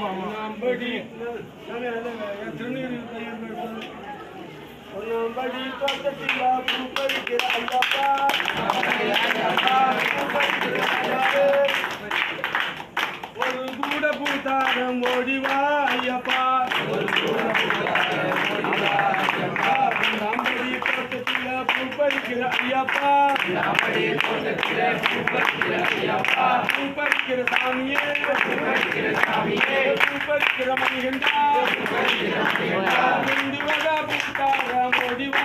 பொன்னாம்படி பொன்னாம்படி தோட்டத்தில் பூப்பறிக்கிற ஐயப்பா ஒரு கூட பூத்தாரம் ஓடிவா ஐயப்பா பூப்பரிக்கிற ஐயாப்பா. அப்படியே தோட்டத்திலே பூப்பரிக்கிற ஐயாப்பா பூப்பரிக்கிற சாமியே பூப்பரிக்கிற சாமியே பூப்பரிக்கிற மணிகண்டா. மோதிவா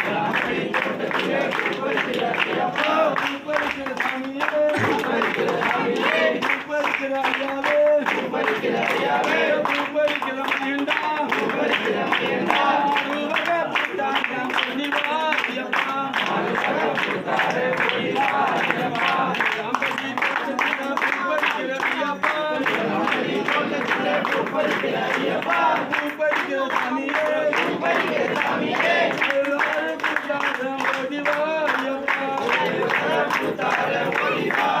yang.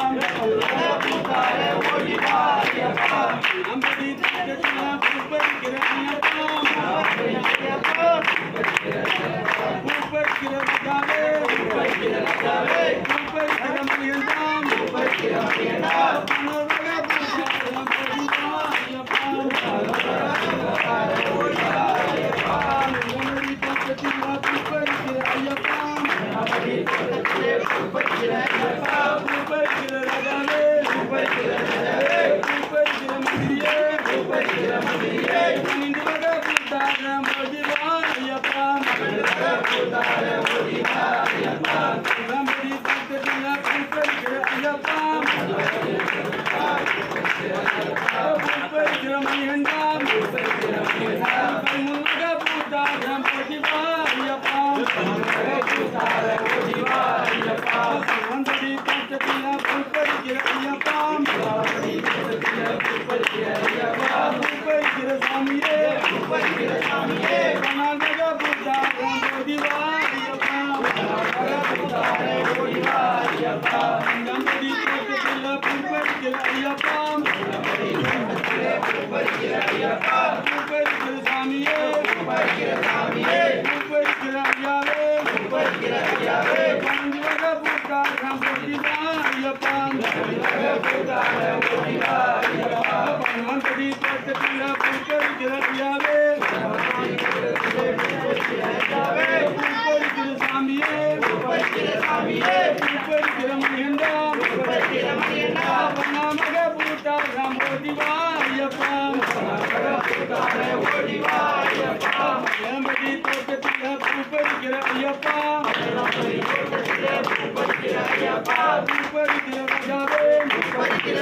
年分 ஐயப்பா பூ பறிக்கிற ராஜாவே பூ பறிக்கிற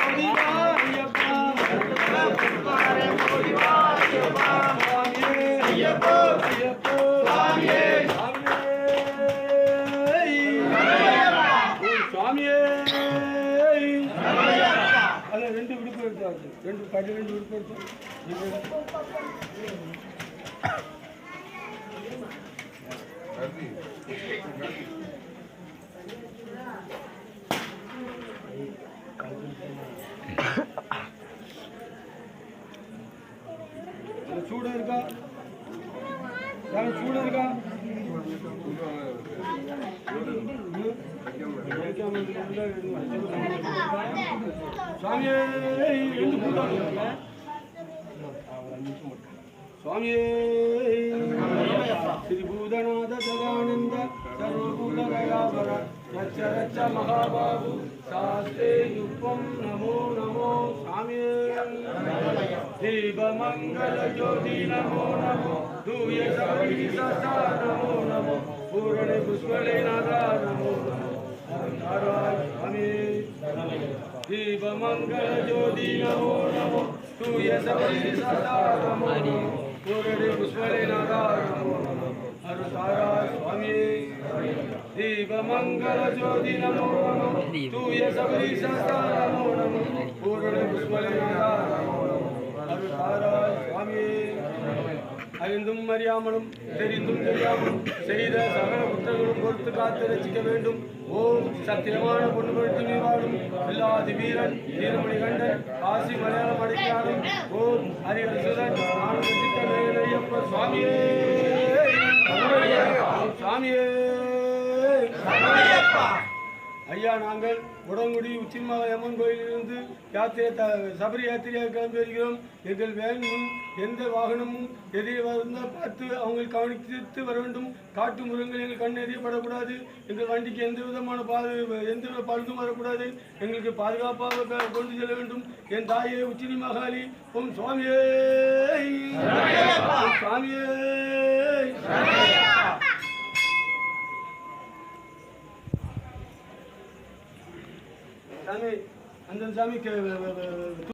பண்டிதானம் பொடிவா ஐயப்பா சுவாமியே ஐயப்போ ஐயப்போ చూడు చూడు స్వామి స్వామి శ్రీభూతనాథ సదానంద సర్వభూత మహాబాబు शास्ते युगम नमो नमो स्वामी। दीपमंगल ज्योति नमो नमो दूय सभी सदा नमो नमो, पूर्ण पुष्पले नादा नमो नमो। स्वामी। दीपमंगल ज्योति नमो नमो दूय सभी सदा नमो नमो, पूर्ण पुष्पले नादा नमो नमो। பூரணி புஷ்பலே நாதா நமோ நமோ நாராயண சுவாமி தீபமங்கல ஜோதி நமோ நமோ தூய சபரி சதா சுவாமி அறிந்தும் அறியாமலும் தெரிந்தும் தெரியாமலும் செய்த சகல குற்றங்களும் பொறுத்து காத்து ரசிக்க வேண்டும். ஓம் சத்தியமான பொண்ணு பொருட்டு நீ வாழும். இல்லாதி வீரன் வீரமணி கண்டன் காசி மலையாளம் அடைக்காலும் ஓம் ஹரிஹரசுதன் ஆனந்த ஐயப்ப சுவாமியே. சுவாமியே ஐயா நாங்கள் உடங்குடி உச்சிமாவை அம்மன் கோயிலிலிருந்து யாத்திரை சபரி யாத்திரையாக கிளம்பி வருகிறோம் எங்கள் வேன் முன் எந்த வாகனமும் எதிரே வந்தால் பார்த்து அவங்க கவனித்து வர வேண்டும். காட்டு முருகங்கள் எங்கள் கண் எறியப்படக்கூடாது எங்கள் வண்டிக்கு எந்த விதமான பாது எந்த வித பழுதும் வரக்கூடாது. எங்களுக்கு பாதுகாப்பாக கொண்டு செல்ல வேண்டும். என் தாயே உச்சினி மகாலி. ஓம் சுவாமியே. சுவாமியே. சாமி அந்த சாமி